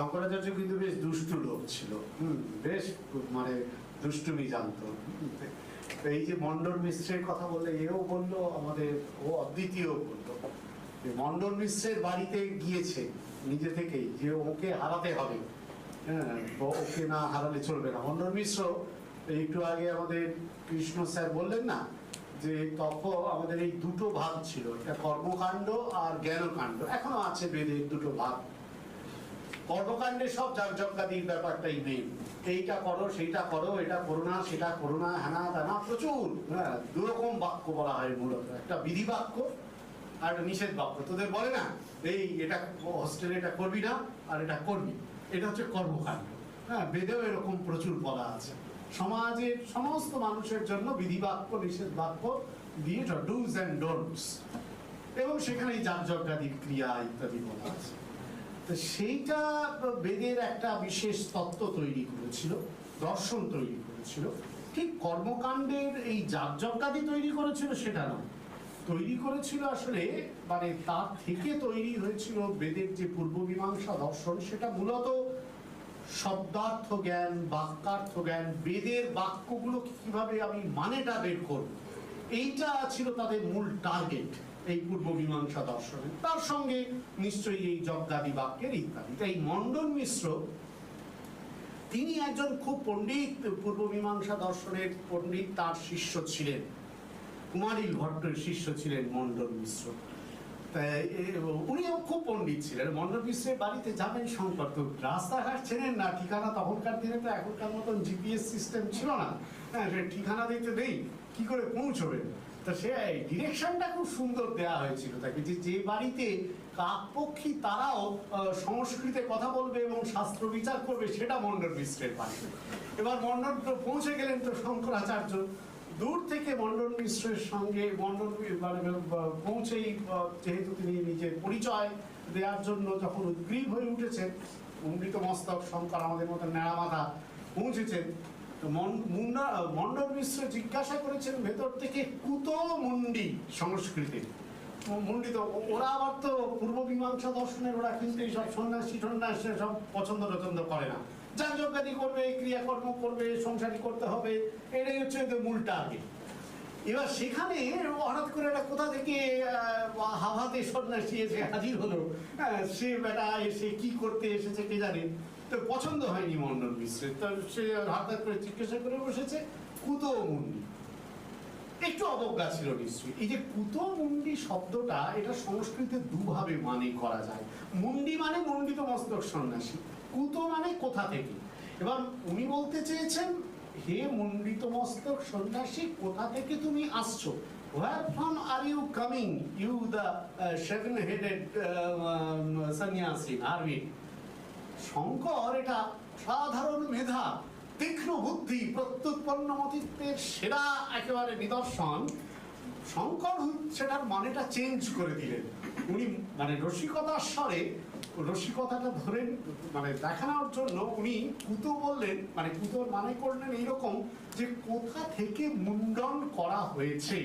শঙ্করাচার্য কিন্তু বেশ দুষ্টু লোক ছিল। হুম, বেশ মানে দুষ্টুমি জানতো। এই যে মন্ডল মিশ্রের কথা বললে এও বলল আমাদের ও অদ্বিতীয় বলল মন্ডল মিশ্রের বাড়িতে গিয়েছে নিজে থেকেই যে ওকে হারাতে হবে। হ্যাঁ ওকে না হারালে চলবে না। মন্ডল মিশ্র একটু আগে আমাদের কৃষ্ণ স্যার বললেন না যে তখন আমাদের এই দুটো ভাগ ছিল একটা কর্মকাণ্ড আর জ্ঞানকাণ্ড। এখনও আছে বেদের দুটো ভাগ। কর্মকাণ্ডে সব যাগযজ্ঞাদির ব্যাপারটাই মেন এইটা করো, সেইটা করো, এটা করো না, সেটা করো না হ্যানা তেনা প্রচুর। হ্যাঁ দুরকম বাক্য বলা হয় মূলত। একটা বিধি বাক্য আর একটা নিষেধ বাক্য। তোদের বলে না, এই, এটা হোস্টেলে এটা করবি না, আর এটা করবি। এটা হচ্ছে কর্মকাণ্ড। হ্যাঁ বেদেও এরকম প্রচুর বলা আছে। সমাজের সমস্ত মানুষের জন্য বিধি বাক্য, নিষেধ বাক্য দিয়ে ডুজ অ্যান্ড ডোন্টস এবং সেখানে যাগযজ্ঞাদির ক্রিয়া ইত্যাদি বলা আছে। তো সেইটা বেদের একটা বিশেষ তত্ত্ব তৈরি করেছিল, দর্শন তৈরি করেছিল। ঠিক কর্মকাণ্ডের এই যাগযজ্ঞাদি তৈরি করেছিল সেটা নয়। তৈরি করেছিল আসলে মানে তার থেকে তৈরি হয়েছিল বেদের যে পূর্ব মীমাংসা দর্শন, সেটা মূলত শব্দার্থ জ্ঞান, বাক্যার্থ জ্ঞান, বেদের বাক্যগুলো কীভাবে আমি মানেটা বের করব, এইটা ছিল তাদের মূল টার্গেট এই পূর্ব মীমাংসা দর্শনে। তার সঙ্গে নিশ্চয়ই এই যজ্ঞাদি বাক্যের ইত্যাদি। তাই মন্ডন মিশ্র, তিনি একজন খুব পণ্ডিত পূর্ব মীমাংসা দর্শনের পণ্ডিত, তার শিষ্য ছিলেন। কুমারীল ভট্টের শিষ্য ছিলেন মন্ডল মিশ্র। উনিও খুব পণ্ডিত ছিলেন। মন্ডল মিশ্রের বাড়িতে যাবেন তো রাস্তাঘাট চেনেন না, ঠিকানা তখনকার দিনে তো এখনকার মতন জিপিএস সিস্টেম ছিল না। হ্যাঁ ঠিকানা দিতে নেই। কি করে পৌঁছবেন? তো সে ডিরেকশনটা খুব সুন্দর দেওয়া হয়েছিল তাকে, যে যে বাড়িতে কাকপক্ষী তারাও সংস্কৃতে কথা বলবে এবং শাস্ত্র বিচার করবে, সেটা মন্ডল মিশ্রের বাড়ি এবার মন্ডল পৌঁছে গেলেন তো শঙ্করাচার্য। দূর থেকে মন্ডল মিশ্রের সঙ্গে মন্ডল মানে পৌঁছেই যেহেতু তিনি নিজের পরিচয় দেওয়ার জন্য যখন উদ্গ্রীব হয়ে উঠেছেন অমৃত মস্তক শঙ্কর আমাদের মতো ন্যাড়া মাথা পৌঁছেছেন মন্ডল মিশ্র জিজ্ঞাসা করেছেন ভেতর থেকে কুতো মুন্ডি সংস্কৃতি। মুন্ডি ওরা আবার তো পূর্ব মীমাংসা দর্শনের ওরা কিন্তু এইসব সন্ন্যাসী সন্ন্যাসী সব পছন্দ টছন্দ করে না। করবে ক্রিয়াকর্ম করবে করতে হবে এটাই হচ্ছে এবার সেখানে হঠাৎ করে একটা কোথা থেকে হাভাতে সন্ন্যাসী এসে হাজির হলো। হ্যাঁ, সে বেটা এসে কি করতে এসেছে কে জানে? তো পছন্দ হয়নি মন্ডল মিশ্রের তো সে হঠাৎ করে জিজ্ঞাসা করে বসেছে কুতো মুন্ডি? একটু অবজ্ঞা ছিল নিশ্চয়ই। এই যে কুতো মুন্ডি শব্দটা এটা সংস্কৃতে দুভাবে মানে করা যায়। মুন্ডি মানে মণ্ডিত মস্তক সন্ন্যাসী। কুতো মানে কোথা থেকে? এবার উনি বলতে চেয়েছেন হে মণ্ডিত মস্তক সন্ন্যাসী কোথা থেকে তুমি আসছো? Where from are you coming, you the uh, seven-headed uh, um? Shankar এটা সাধারণ মেধা, তীক্ষ্ণ বুদ্ধি প্রত্যুৎপন্ন মতিত্বের সেরা একেবারে নিদর্শন। শঙ্কর সেটার মানেটা চেঞ্জ করে দিলেন। উনি মানে রসিকতার স্বরে রসিকতাটা ধরেন মানে দেখানোর জন্য উনি কুতো বললেন মানে কুতোর মানে করলেন এইরকম যে কোথা থেকে মুন্ডন করা হয়েছে।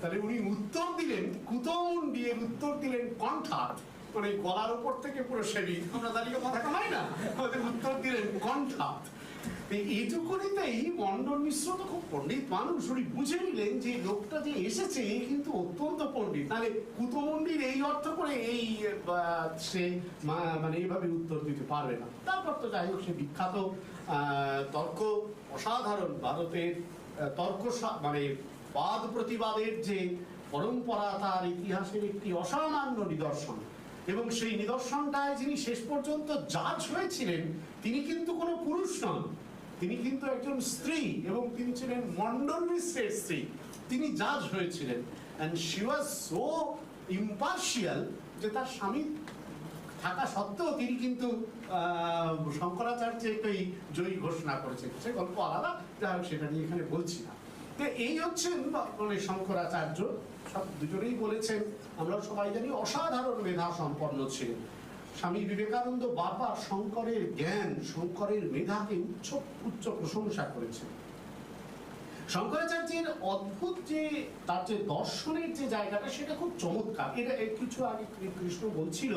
তাহলে উনি উত্তর দিলেন কুতমুন্ডি এর উত্তর দিলেন কণ্ঠাত মানে গলার উপর থেকে পুরো সেবি। আমরা দাঁড়িয়ে কথা কামাই না। আমাদের উত্তর দিলেন এই এইটুকুনিতেই মন্ডল মিশ্র তো খুব পণ্ডিত মানুষ। উনি বুঝে নিলেন যে লোকটা যে এসেছে কিন্তু অত্যন্ত পণ্ডিত। তাহলে কুতমন্ডির এই অর্থ করে এই সে মানে এইভাবে উত্তর দিতে পারবে না। তারপর তো যাই হোক, সে বিখ্যাত তর্ক অসাধারণ ভারতের তর্ক মানে বাদ প্রতিবাদের যে পরম্পরা, তার ইতিহাসের একটি অসামান্য নিদর্শন। এবং সেই নিদর্শনটায় যিনি শেষ পর্যন্ত জাজ হয়েছিলেন তিনি কিন্তু কোনো পুরুষ নন। তিনি কিন্তু একজন স্ত্রী এবং তিনি ছিলেন মন্ডল মিশ্রের স্ত্রী। তিনি জাজ হয়েছিলেন। And she was so impartial যে তার স্বামী থাকা সত্ত্বেও তিনি কিন্তু আহ, শঙ্করাচার্যকেই জয়ী ঘোষণা করেছেন। সে গল্প আলাদা যাই হোক সেটা নিয়ে এখানে বলছি না। তো এই হচ্ছেন মানে শঙ্করাচার্য। সব দুজনেই বলেছেন, আমরা সবাই জানি অসাধারণ মেধা সম্পন্ন ছিলেন। স্বামী বিবেকানন্দ বাবা শঙ্করের জ্ঞান, শঙ্করের মেধাকে উচ্চ উচ্চ প্রশংসা করেছেন। শঙ্করাচার্যের অদ্ভুত যে, তার যে দর্শনের যে জায়গাটা, সেটা খুব চমৎকার। এটা কিছু আগে কৃষ্ণ বলছিল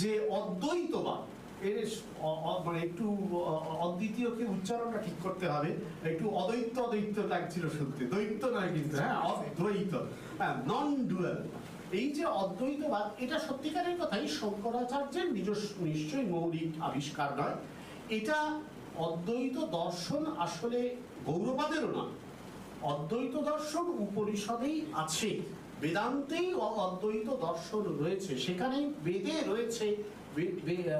যে, অদ্বৈতবাদ। এর মানে একটু অদ্বিতীয়কে উচ্চারণটা ঠিক করতে হবে। একটু অদ্বৈত অদ্বৈত লাগছিল শুনতে। দ্বৈত নয় কিন্তু হ্যাঁ অদ্বৈত হ্যাঁ নন ডুয়াল এই যে অদ্বৈতবাদ, এটা সত্যিকারের কথাই শঙ্করাচার্যের নিজস্ব, নিশ্চয়ই মৌলিক আবিষ্কার নয়। এটা অদ্বৈত দর্শন আসলে গৌরবাদেরও না অদ্বৈত দর্শন উপনিষদেই আছে। বেদান্তেই অদ্বৈত দর্শন রয়েছে। সেখানে বেদে রয়েছে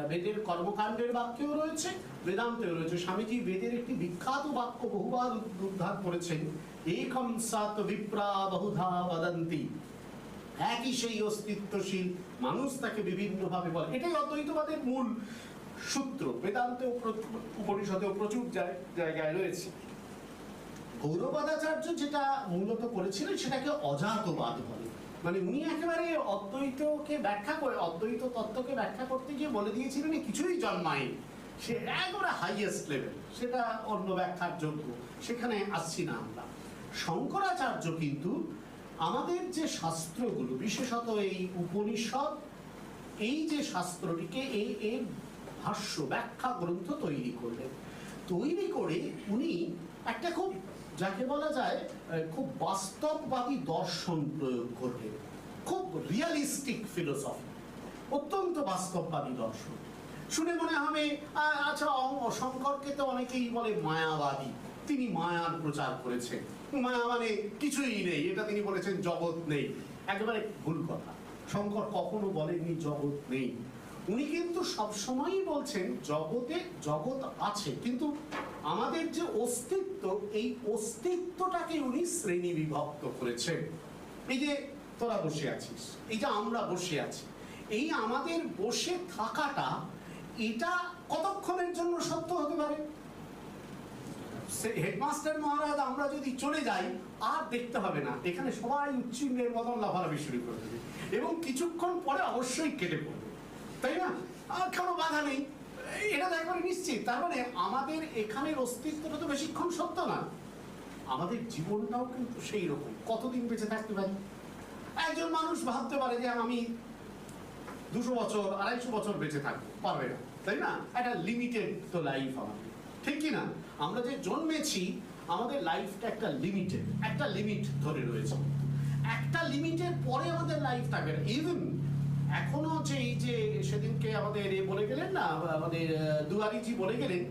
বেদের কর্মকাণ্ডের বাক্যও রয়েছে, বেদান্তেও রয়েছে। স্বামীজি বেদের একটি বিখ্যাত বাক্য বহুবার উদ্ধার করেছেন। একম সাত বিপ্রা বহুধা বদন্তি। একই সেই অস্তিত্বশীল মানুষ তাকে বিভিন্নভাবে বলে। এটাই অদ্বৈতবাদের মূল সূত্র। বেদান্তেও উপনিষদেও প্রচুর জায়- জায়গায় রয়েছে। গৌরবাদাচার্য যেটা মূলত করেছিলেন, সেটাকে অজাতবাদ বলে। মানে উনি একেবারে অদ্বৈতকে ব্যাখ্যা করে, অদ্বৈত তত্ত্বকে ব্যাখ্যা করতে গিয়ে বলে দিয়েছিলেন, "এ কিছুই জন্মায়নি। সে একেবারে হাইয়েস্ট লেভেল সেটা অন্য ব্যাখ্যার যোগ্য। সেখানে আসছি না আমরা। শঙ্করাচার্য কিন্তু আমাদের যে শাস্ত্রগুলো, বিশেষত এই উপনিষদ, এই যে শাস্ত্রটিকে এই এর ভাষ্য, ব্যাখ্যা গ্রন্থ তৈরি করলেন। তৈরি করে উনি একটা খুব যাকে বলা যায় খুব বাস্তববাদী দর্শন প্রয়োগ করবে। খুব রিয়ালিস্টিক ফিলোসফি অত্যন্ত বাস্তববাদী দর্শন। শুনে মনে হবে আচ্ছা শঙ্করকে তো অনেকেই বলে মায়াবাদী। তিনি মায়ার প্রচার করেছেন। মায়া মানে কিছুই নেই, এটা তিনি বলেছেন জগৎ নেই। একেবারে ভুল কথা। শঙ্কর কখনো বলেননি জগৎ নেই। উনি কিন্তু সবসময়ই বলছেন, জগতে জগৎ আছে, কিন্তু আমাদের যে অস্তিত্ব, এই অস্তিত্বটাকে উনি শ্রেণি বিভক্ত করেছেন। এই যে তোরা বসে আছিস, এই যে আমরা বসে আছি, এই আমাদের বসে থাকাটা এটা কতক্ষণের জন্য সত্য হতে পারে? হেডমাস্টার মহারাজ, আমরা যদি চলে যাই, আর দেখতে হবে না। এখানে সবাই উচ্চিঙ্গের মতন লাফালাফি শুরু করে দেবে। এবং কিছুক্ষণ পরে অবশ্যই কেটে পড়বে। তাই না? আর কোনো বাধা নেই। এটা তো একবারে নিশ্চিত। তার মানে আমাদের এখানের অস্তিত্বটা তো বেশিক্ষণ সত্য না। আমাদের জীবনটাও কিন্তু সেই রকম কতদিন বেঁচে থাকতে পারি? একজন মানুষ ভাবতে পারে যে আমি দুশো বছর, আড়াইশো বছর বেঁচে থাকব, পারবে না, তাই না? একটা লিমিটেড তো লাইফ আমাদের। ঠিক কি না? আমরা যে জন্মেছি, আমাদের লাইফটা একটা লিমিটেড একটা লিমিট ধরে রয়েছে। একটা লিমিটের পরে আমাদের লাইফ থাকবে ইভেন এখনও যে এই যে সেদিনকে আমাদের এ বলে গেলেন না আমাদের দুয়ারিজি বলে গেলেন,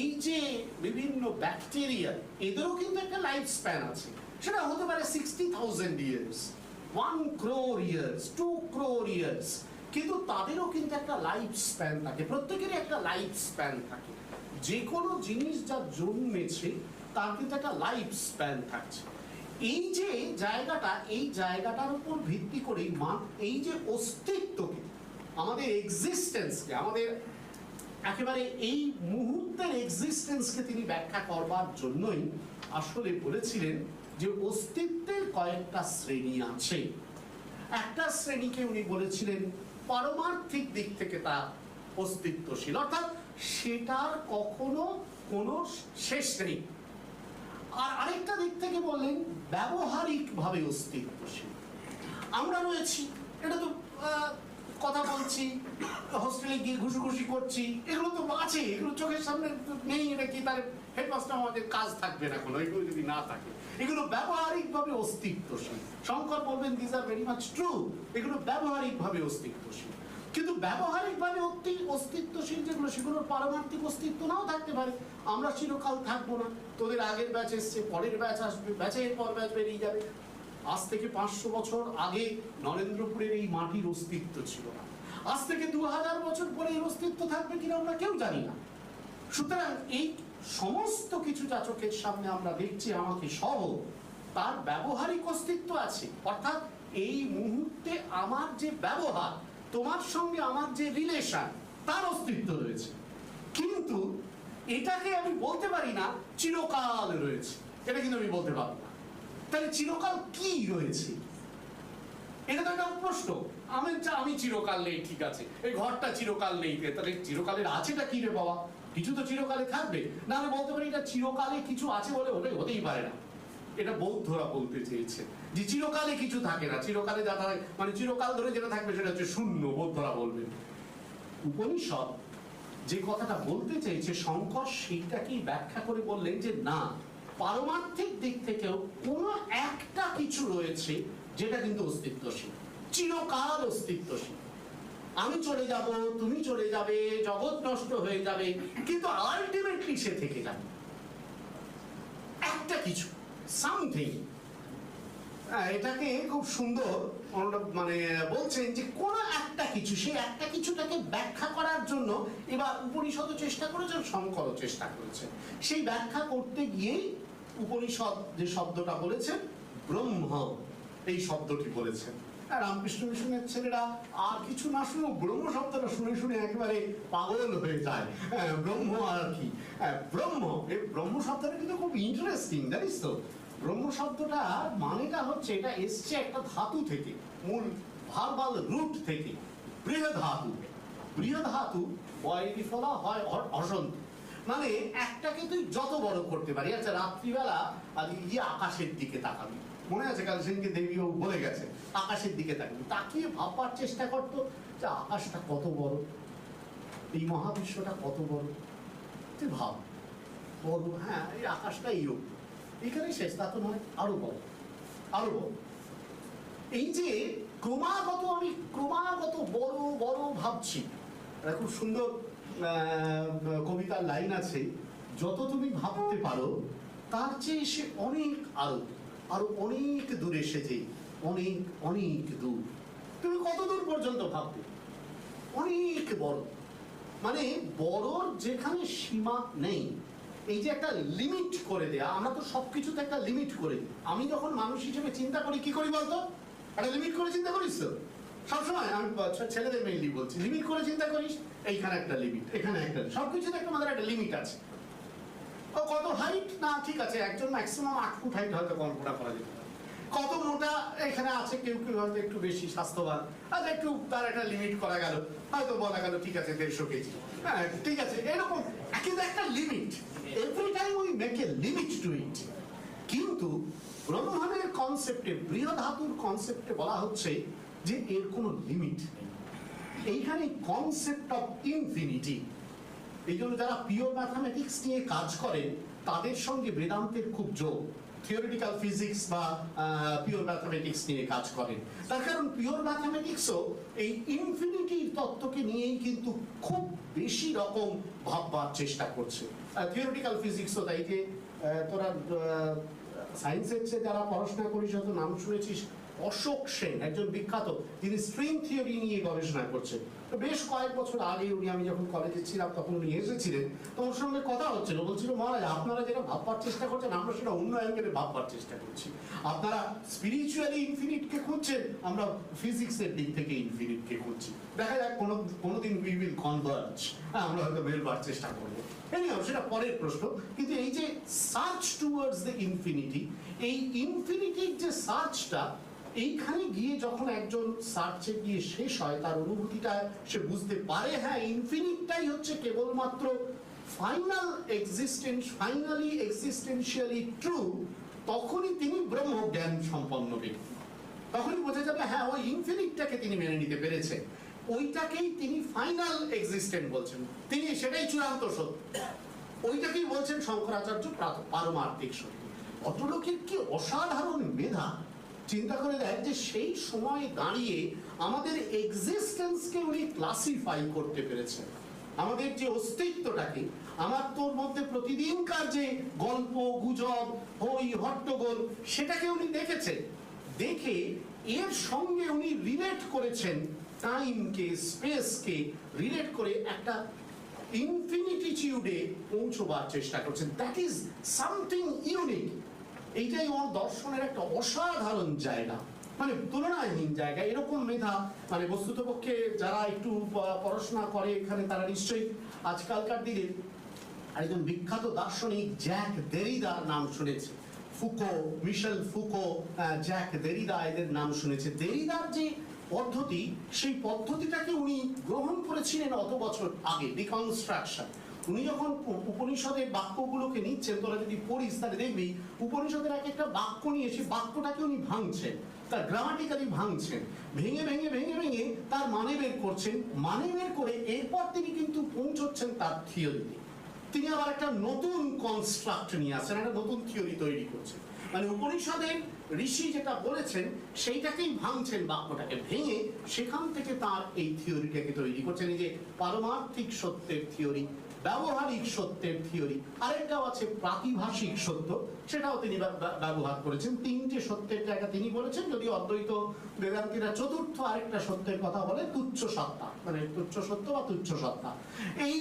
এই যে বিভিন্ন ব্যাকটেরিয়া এদেরও কিন্তু একটা লাইফ স্প্যান আছে। সেটা হতে পারে sixty thousand years one crore years two crore years কিন্তু তাদেরও কিন্তু একটা লাইফ স্প্যান থাকে, প্রত্যেকেরই একটা লাইফ স্প্যান থাকে। যে কোনো জিনিস যা জন্মেছে, তার কিন্তু একটা লাইফ স্প্যান থাকছে। এই যে জায়গাটা, এই জায়গাটার উপর ভিত্তি করে এই যে অস্তিত্বকে, আমাদের এক্সিস্টেন্সকে আমাদের একেবারে এই মুহূর্তের এক্সিস্টেন্সকে তিনি ব্যাখ্যা করবার জন্যই আসলে বলেছিলেন যে অস্তিত্বের কয়েকটা শ্রেণি আছে। একটা শ্রেণীকে উনি বলেছিলেন পারমার্থিক দিক থেকে তা অস্তিত্বশীল, অর্থাৎ সেটার কখনো কোনো শেষ নেই। আর আরেকটা দিক থেকে বললেন ব্যবহারিক ভাবে অস্তিত্বশীল। আমরা রয়েছি, এটা তো কথা বলছি হোস্টেলে গিয়ে ঘুষুঘুষি করছি, এগুলো তো আছে, এগুলো চোখের সামনে নেই, এটা কি তার হেডমাস্টার আমাদের কাজ থাকবে না কোনো, এগুলো যদি না থাকে। এগুলো ব্যবহারিক ভাবে অস্তিত্বশীল। শঙ্কর বলবেন this are very much true এগুলো ব্যবহারিক ভাবে অস্তিত্বশীল। কিন্তু ব্যবহারিক ভাবে অস্তিত্বশীল যেগুলো, সেগুলোর পারমার্থিক অস্তিত্ব নাও থাকতে পারে। আমরা চিরকাল থাকব না। তোদের আগের ব্যাচ এসছে, পরের ব্যাচ আসবে ব্যাচের পর ব্যাচ বেরিয়ে যাবে। আজ থেকে পাঁচশো বছর আগে নরেন্দ্রপুরের এই মাটির অস্তিত্ব ছিল না। আজ থেকে দু হাজার বছর পরে এই অস্তিত্ব থাকবে কিনা আমরা কেউ জানি না। সুতরাং এই সমস্ত কিছু যা চোখের সামনে আমরা দেখছি, আমাকে সহ, তার ব্যবহারিক অস্তিত্ব আছে। অর্থাৎ এই মুহূর্তে আমার যে ব্যবহার তোমার সঙ্গে আমার যে রিলেশন তার অস্তিত্ব রয়েছে। কিন্তু এটাকে আমি বলতে পারি না, চিরকাল রয়েছে। এটা কিন্তু আমি বলতে পারব না। তাহলে চিরকাল কি রয়েছে? এটা তো একটা প্রশ্ন। আমি আমি চিরকাল নেই, ঠিক আছে। এই ঘরটা চিরকাল নেই। তাহলে চিরকালের আছেটা কি রে বাবা? কিছু তো চিরকালে থাকবে। না, আমি বলতে পারি এটা চিরকালে কিছু আছে বলে হতেই পারে না। এটা বৌদ্ধরা বলতে চেয়েছে যে চিরকালে কিছু থাকে না, চিরকালে যা থাকে মানে চিরকাল ধরে যেটা থাকবে সেটা হচ্ছে শূন্য, বৌদ্ধরা বলবেন উপনিষদ যে কথাটা বলতে চেয়েছে, শঙ্কর সেইটাকেই ব্যাখ্যা করে বললেন যে না, পারমার্থিক দিক থেকেও কোনো একটা কিছু রয়েছে যেটা কিন্তু অস্তিত্বশীল, চিরকাল অস্তিত্বশীল। আমি চলে যাব, তুমি চলে যাবে, জগৎ নষ্ট হয়ে যাবে, কিন্তু আলটিমেটলি সে থেকে যাবে। একটা কিছু। সামথিং এটাকে খুব সুন্দর মানে বলছেন যে কোন একটা কিছু সেই একটা কিছুটাকে ব্যাখ্যা করার জন্য এবার উপনিষদও চেষ্টা করেছেন শঙ্করও চেষ্টা করেছেন সেই ব্যাখ্যা করতে গিয়েই উপনিষদ যে শব্দটা বলেছেন ব্রহ্ম এই শব্দটি বলেছেন। আর রামকৃষ্ণ মিশনের ছেলেরা আর কিছু না শুনে ব্রহ্ম শব্দটা শুনে শুনে একেবারে পাগল হয়ে যায়। হ্যাঁ, ব্রহ্ম আর কি। হ্যাঁ, ব্রহ্ম এই ব্রহ্ম শব্দটা কিন্তু খুব ইন্টারেস্টিং জানিস তো? ব্রহ্ম শব্দটা মানেটা হচ্ছে এটা এসছে একটা ধাতু থেকে, মূল ভার্বাল রুট থেকে, বৃহধাতু বৃহধাতু বয়রি ফলা হয় অসন্ত। মানে একটাকে তুই যত বড় করতে পারি আচ্ছা রাত্রিবেলা আজ গিয়ে আকাশের দিকে তাকাবি। মনে আছে কাল সেদিনকে দেবীও বলে গেছে, আকাশের দিকে তাকাবি। তাকিয়ে ভাববার চেষ্টা করতো যে আকাশটা কত বড়, এই মহাবিশ্বটা কত বড়। তুই ভাব। বড় হ্যাঁ এই আকাশটা এইরকম এখানে শেষ, তা তো নয়, আরও বড় আরও বড় এই যে ক্রমাগত আমি ক্রমাগত বড় বড় ভাবছি খুব সুন্দর কবিতার লাইন আছে, যত তুমি ভাবতে পারো, তার চেয়ে সে অনেক আরও আরও অনেক দূরে এসেছে, অনেক অনেক দূর। তুমি কত দূর পর্যন্ত ভাববে? অনেক বড়। মানে বড়র যেখানে সীমা নেই এই যে একটা লিমিট করে দেয়া, আমরা তো সবকিছুতে একটা লিমিট করে। আমি যখন মানুষ হিসেবে চিন্তা করি, কি করি বলতো? একটা লিমিট করে চিন্তা করিস তো? সবসময় আমি ছেলেদের মেইনলি বলছি লিমিট করে চিন্তা করিস, এইখানে একটা লিমিট এখানে একটা সবকিছুতে একটা আমাদের একটা লিমিট আছে। ও কত হাইট না, ঠিক আছে, একজন ম্যাক্সিমাম আট ফুট হাইট হয়তো কল্পনা করা যেতে কত মোটা এখানে আছে? কেউ কেউ হয়তো একটু বেশি স্বাস্থ্যবান। আচ্ছা একটু তার একটা লিমিট করা গেল। হয়তো বলা গেল, ঠিক আছে, দেড়শো কেজি। হ্যাঁ ঠিক আছে, এরকম কিন্তু একটা limit every time we make a limit to it কিন্তু ব্রহ্মাণ্ডের কনসেপ্টে বৃহধাতুর কনসেপ্টে বলা হচ্ছে যে এর কোনো লিমিট এইখানে কনসেপ্ট অফ ইনফিনিটি এই জন্য যারা পিওর ম্যাথামেটিক্স নিয়ে কাজ করেন তাদের সঙ্গে বেদান্তের খুব যোগ থিওরিটিক্যাল ফিজিক্স বা পিওর ম্যাথামেটিক্স নিয়ে কাজ করেন। তার কারণ পিওর ম্যাথামেটিক্সও এই ইনফিনিটির তত্ত্বকে নিয়েই কিন্তু খুব বেশি রকম ভাববার চেষ্টা করছে। থিওরিটিক্যাল ফিজিক্সও তাই যে তোরা সায়েন্সের চেয়ে যারা পড়াশোনা করিস হয়তো নাম শুনেছিস? অশোক সেন, একজন বিখ্যাত। তিনি স্ট্রিং থিওরি নিয়ে গবেষণা করছেন। বেশ কয়েক বছর আগে উনি আমি যখন কলেজে ছিলাম, তখন উনি এসেছিলেন। তো ওর সঙ্গে কথা হচ্ছিল। বলছিল, মহারাজ, আপনারা যেটা ভাববার চেষ্টা করছেন, আমরা সেটা অন্য অ্যাঙ্গেলে ভাববার চেষ্টা করছি। আপনারা স্পিরিচুয়ালি ইনফিনিটকে খুঁজছেন, আমরা ফিজিক্সের দিক থেকে ইনফিনিটকে খুঁজছি। দেখা যাক, কোনো, কোনোদিন উই উইল কনভার্জ হ্যাঁ আমরা হয়তো মেলবার চেষ্টা করব। এনিহাও সেটা পরের প্রশ্ন। কিন্তু এই যে সার্চ টুয়ার্ডস দ্য ইনফিনিটি এই ইনফিনিটির যে সার্চটা এইখানে গিয়ে যখন একজন সার্চে গিয়ে শেষ হয়, তার অনুভূতিটা সে বুঝতে পারে হ্যাঁ ইনফিনিটটাই হচ্ছে কেবলমাত্র final existence finally existentially true, তখনই তিনি ব্রহ্মজ্ঞান সম্পন্ন ব্যক্তি। তখনই বোঝা যাবে হ্যাঁ ওই ইনফিনিটটাকে তিনি মেনে নিতে পেরেছেন ওইটাকেই তিনি ফাইনাল এক্সিস্টেন্ট বলছেন। তিনি সেটাই চূড়ান্ত সত্য। ওইটাকেই বলছেন শঙ্করাচার্য পারমার্থিক সত্য। ভদ্রলোকের কি অসাধারণ মেধা? চিন্তা করে দেখ যে সেই সময় দাঁড়িয়ে আমাদের এক্সিস্টেন্সকে উনি ক্লাসিফাই করতে পেরেছেন। আমাদের যে অস্তিত্বটাকে, আমার তোর মধ্যে প্রতিদিনকার যে গল্প, গুজব, হই, হট্টগোল, সেটাকে উনি দেখেছেন দেখে এর সঙ্গে উনি রিলেট করেছেন টাইমকে স্পেসকে রিলেট করে একটা ইনফিনিটিচিউডে পৌঁছবার চেষ্টা করছেন। দ্যাট ইজ সামথিং ইউনিক এইটাই ওর দর্শনের একটা অসাধারণ জায়গা। মানে তুলনাহীন জায়গা, এরকম মেধা। মানে বস্তুতপক্ষে যারা একটু পড়াশোনা করে এখানে তারা নিশ্চয়ই আজকালকার দিনে একজন বিখ্যাত দার্শনিক জ্যাক দেরিদার নাম শুনেছে। Foucault, Michel Foucault Jacques Derrida এদের নাম শুনেছে। দেরিদার যে পদ্ধতি, সেই পদ্ধতিটাকে উনি গ্রহণ করেছিলেন অত বছর আগে ডিকনস্ট্রাকশন উনি যখন উপনিষদের বাক্যগুলোকে নিচ্ছেন, তোরা যদি পড়িস, তাহলে দেখবি উপনিষদের এক একটা বাক্য নিয়ে সেই বাক্যটাকে উনি ভাঙছেন, তার গ্রামাটিক্যালি ভাঙছেন। ভেঙে ভেঙে ভেঙে ভেঙে তার মানে বের করছেন। মানে বের করে এরপর তিনি কিন্তু পৌঁছচ্ছেন তার থিওরিতে তিনি আবার একটা নতুন কনস্ট্রাক্ট নিয়ে আসেন একটা নতুন থিওরি তৈরি করছেন। মানে উপনিষদের ঋষি যেটা বলেছেন, সেইটাকেই ভাঙছেন বাক্যটাকে ভেঙে সেখান থেকে তার এই থিওরিটাকে তৈরি করছেন। যে পারমার্থিক সত্যের থিওরি, ব্যবহারিক সত্যের থিওরি, আরেকটাও আছে প্রাতিভাষিক সত্য, সেটাও তিনি ব্যব- ব্যব- ব্যবহার করেছেন। তিনটে সত্যের জায়গা তিনি বলেছেন, যদি অদ্বৈত বেদান্তীরা চতুর্থ আরেকটা সত্যের কথা বলে, তুচ্ছ সত্তা। মানে তুচ্ছ সত্য বা তুচ্ছ সত্তা এই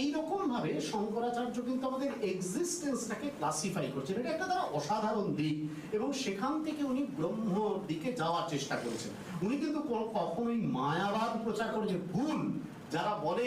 এই রকম ভাবে শঙ্করাচার্য কিন্তু আমাদের এক্সিস্টেন্সটাকে ক্লাসিফাই করছেন। এটা একটা তারা অসাধারণ দিক এবং সেখান থেকে উনি ব্রহ্ম দিকে যাওয়ার চেষ্টা করেছেন। উনি কিন্তু কখনোই মায়াবাদ প্রচার করেছেন ভুল। যারা বলে,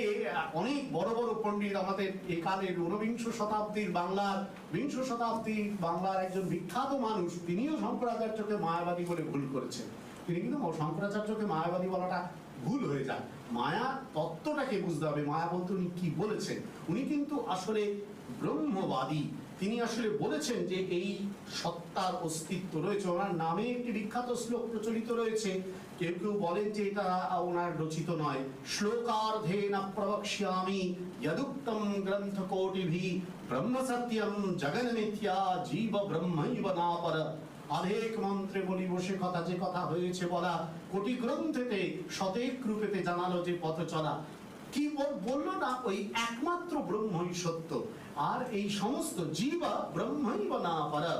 অনেক বড় বড় পণ্ডিত আমাদের একালের ঊনবিংশ শতাব্দীর বাংলার, বিংশ শতাব্দীর বাংলার একজন বিখ্যাত মানুষ, তিনিও শঙ্করাচার্যকে মায়াবাদী বলে ভুল করেছেন। তিনি কিন্তু শঙ্করাচার্যকে মায়াবাদী বলাটা ভুল হয়ে যায়। মায়া তত্ত্বটাকে বুঝতে হবে। মায়া বলতে উনি কি বলেছেন? উনি কিন্তু আসলে ব্রহ্মবাদী। তিনি আসলে বলেছেন যে এই সত্তার অস্তিত্ব রয়েছে। ওনার নামে একটি বিখ্যাত শ্লোক প্রচলিত রয়েছে। কেউ কেউ বলেন যে এটা ওনার রচিত নয়। শ্লোকার্ধে না প্রবক্ষ্যামি যদুক্তম গ্রন্থ কোটিভি ব্রহ্ম সত্যম জগন মিথ্যা জীব ব্রহ্মৈব নাপর আধেক মন্ত্রে বলি, বসে কথা, যে কথা হয়েছে বলা, কোটি গ্রন্থেতে, শতেক রূপেতে জানালো যে পথ চলা। কি বলল না, ওই একমাত্র ব্রহ্মই সত্য? আর এই সমস্ত জীব ব্রহ্মই বা না পারা।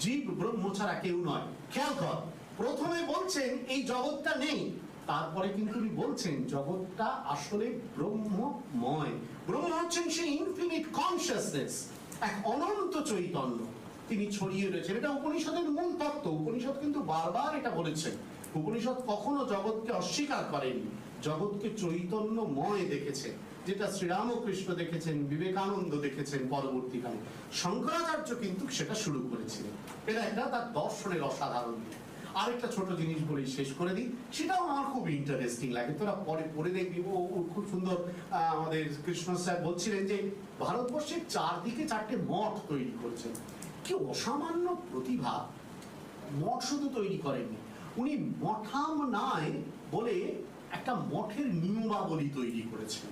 জীব ব্রহ্ম ছাড়া কেউ নয়। খেয়াল কর, প্রথমে বলছেন, এই জগৎটা নেই। তারপরে কিন্তু উনি বলছেন, জগৎটা আসলে ব্রহ্মময়। ব্রহ্ম হচ্ছেন সেই ইনফিনিট কনসিয়াসনেস এক অনন্ত চৈতন্য। তিনি ছড়িয়ে রয়েছেন। এটা উপনিষদের মূল তত্ত্ব। উপনিষদ কিন্তু বারবার এটা বলেছেন। উপনিষদ কখনো জগৎকে অস্বীকার করেনি জগৎকে চৈতন্যময় দেখেছে যেটা শ্রীরামকৃষ্ণ দেখেছেন, বিবেকানন্দ দেখেছেন পরবর্তীকালে। শঙ্করাচার্য কিন্তু সেটা শুরু করেছিলেন। এটা একটা তার দর্শনের অসাধারণ। দিক আরেকটা ছোট জিনিস বলেই শেষ করে দিই। সেটাও আমার খুব ইন্টারেস্টিং লাগে। তোরা পরে পড়ে দেখবি। ও খুব সুন্দর আমাদের কৃষ্ণ স্যার বলছিলেন যে, ভারতবর্ষের চারদিকে চারটে মঠ তৈরি করছেন। কি অসামান্য প্রতিভা মঠ শুধু তৈরি করেননি। উনি মঠাম নাই বলে একটা মঠের নিয়মাবলী তৈরি করেছেন।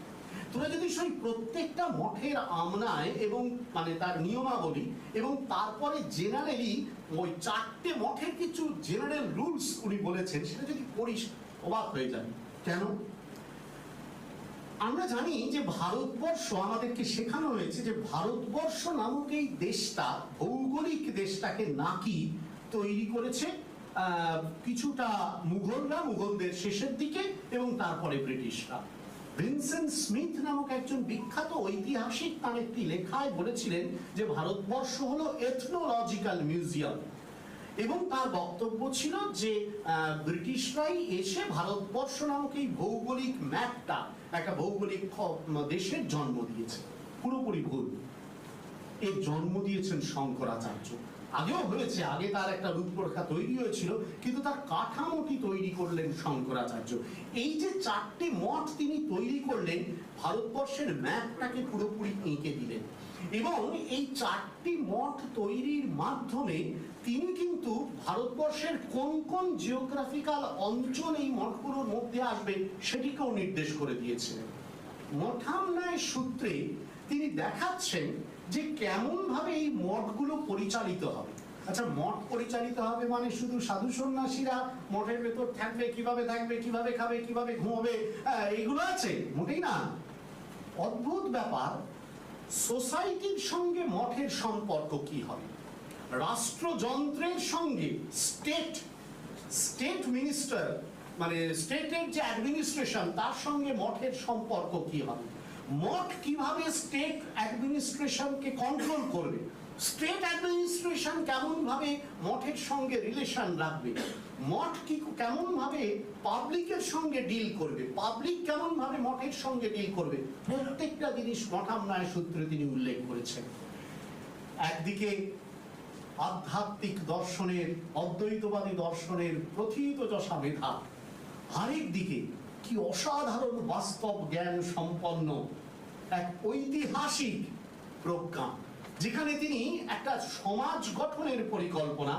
তোরা যদি সেই প্রত্যেকটা মঠের আমনায় এবং মানে তার নিয়মাবলী এবং তারপরে জেনারেলি ওই চারটে মঠের কিছু জেনারেল রুলস উনি বলেছেন, সেটা যদি পড়িস, অবাক হয়ে যাবে। কেন? আমরা জানি যে ভারতবর্ষ আমাদেরকে শেখানো হয়েছে যে ভারতবর্ষ নামক এই দেশটা, ভৌগোলিক দেশটাকে নাকি তৈরি করেছে কিছুটা মুঘলরা মুঘলদের শেষের দিকে এবং তারপরে ব্রিটিশরা। ভিনসেন্ট স্মিথ নামক একজন বিখ্যাত ঐতিহাসিক তার একটি লেখায় বলেছিলেন যে ভারতবর্ষ হলো এথনোলজিক্যাল মিউজিয়াম এবং তার বক্তব্য ছিল যে ব্রিটিশরাই এসে ভারতবর্ষ নামক এই ভৌগোলিক ম্যাপটা একটা ভৌগোলিক দেশের জন্ম দিয়েছে। পুরোপুরি ভুল। এর জন্ম দিয়েছেন শঙ্করাচার্য। আগেও হয়েছে, আগে তার একটা রূপরেখা তৈরি হয়েছিল, কিন্তু তার কাঠামোটি তৈরি করলেন শঙ্করাচার্য। এই যে চারটি মঠ তিনি তৈরি করলেন, ভারতবর্ষের ম্যাপটাকে পুরোপুরি এঁকে দিলেন। এবং এই চারটি মঠ তৈরির মাধ্যমে তিনি কিন্তু ভারতবর্ষের কোন কোন জিওগ্রাফিক্যাল অঞ্চল এই মঠগুলোর মধ্যে আসবে সেটিকেও নির্দেশ করে দিয়েছিলেন মঠান্যায় সূত্রে তিনি দেখাচ্ছেন যে কেমন ভাবে এই মঠগুলো পরিচালিত হবে। আচ্ছা মঠ পরিচালিত হবে মানে শুধু সাধু সন্ন্যাসীরা মঠের ভেতর থাকবে কীভাবে থাকবে কীভাবে খাবে কীভাবে ঘুমাবে আহ, এইগুলো আছে মোটেই না। অদ্ভুত ব্যাপার সোসাইটির সঙ্গে মঠের সম্পর্ক কি হবে? রাষ্ট্রযন্ত্রের সঙ্গে স্টেট স্টেট মিনিস্টার মানে স্টেটের যে অ্যাডমিনিস্ট্রেশন তার সঙ্গে মঠের সম্পর্ক কি হবে? মঠ কীভাবে স্টেট অ্যাডমিনিস্ট্রেশনকে কন্ট্রোল করবে? স্টেট অ্যাডমিনিস্ট্রেশন কেমনভাবে মঠের সঙ্গে রিলেশন রাখবে? মঠ কি কেমনভাবে পাবলিকের সঙ্গে ডিল করবে? পাবলিক কেমনভাবে মঠের সঙ্গে ডিল করবে? প্রত্যেকটা জিনিস মঠামনায় সূত্রে তিনি উল্লেখ করেছেন। একদিকে আধ্যাত্মিক দর্শনের, অদ্বৈতবাদী দর্শনের প্রথিত যশা মেধা। আরেক দিকে কি অসাধারণ বাস্তব জ্ঞান সম্পন্ন এক ঐতিহাসিক প্রজ্ঞা। যেখানে তিনি একটা সমাজ গঠনের পরিকল্পনা,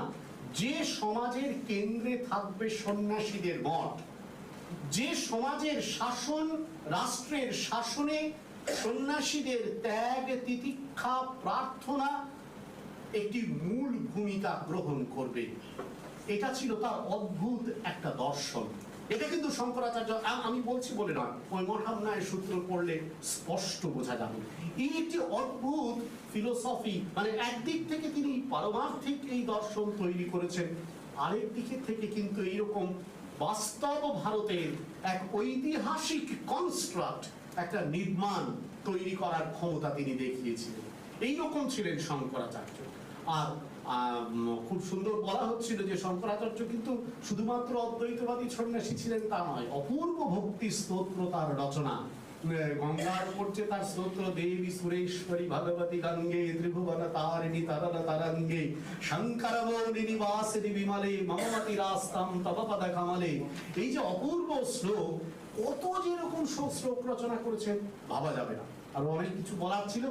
যে সমাজের কেন্দ্রে থাকবে সন্ন্যাসীদের মঠ, যে সমাজের শাসন, রাষ্ট্রের শাসনে সন্ন্যাসীদের ত্যাগ, তিতিক্ষা, প্রার্থনা একটি মূল ভূমিকা গ্রহণ করবে। এটা ছিল তার অদ্ভুত একটা দর্শন। এটা কিন্তু শঙ্করাচার্য, আমি বলছি বলে নয় ওই মঠান্যায় সূত্র পড়লে স্পষ্ট বোঝা যাবে। এই একটি অদ্ভুত ফিলোসফি মানে একদিক থেকে তিনি পারমার্থিক এই দর্শন তৈরি করেছেন, আরেক দিকে থেকে কিন্তু এইরকম বাস্তব ভারতের এক ঐতিহাসিক কনস্ট্রাক্ট একটা নির্মাণ তৈরি করার ক্ষমতা তিনি দেখিয়েছিলেন। এইরকম ছিলেন শঙ্করাচার্য। আর খুব সুন্দর বলা হচ্ছিল যে শঙ্করাচার্য কিন্তু শুধুমাত্র অদ্বৈতবাদী সন্ন্যাসী ছিলেন তা নয়, অপূর্ব ভক্তি স্তোত্র তার রচনা। গঙ্গার পড়ছে তার স্তোত্র, দেবী সুরেশ্বরী ভগবতী গঙ্গে, ত্রিভুবন তারিণী তরল তরঙ্গে বিমলে মমমতি রাস্তাম তব কমলে। এই যে অপূর্ব শ্লোক, কত যেরকম শ্লোক রচনা করেছেন, ভাবা যাবে না। আর অনেক কিছু বলার ছিল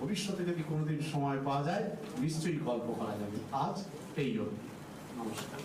ভবিষ্যতে যদি কোনোদিন সময় পাওয়া যায় নিশ্চয়ই গল্প করা যাবে। আজ এই জন্য নমস্কার।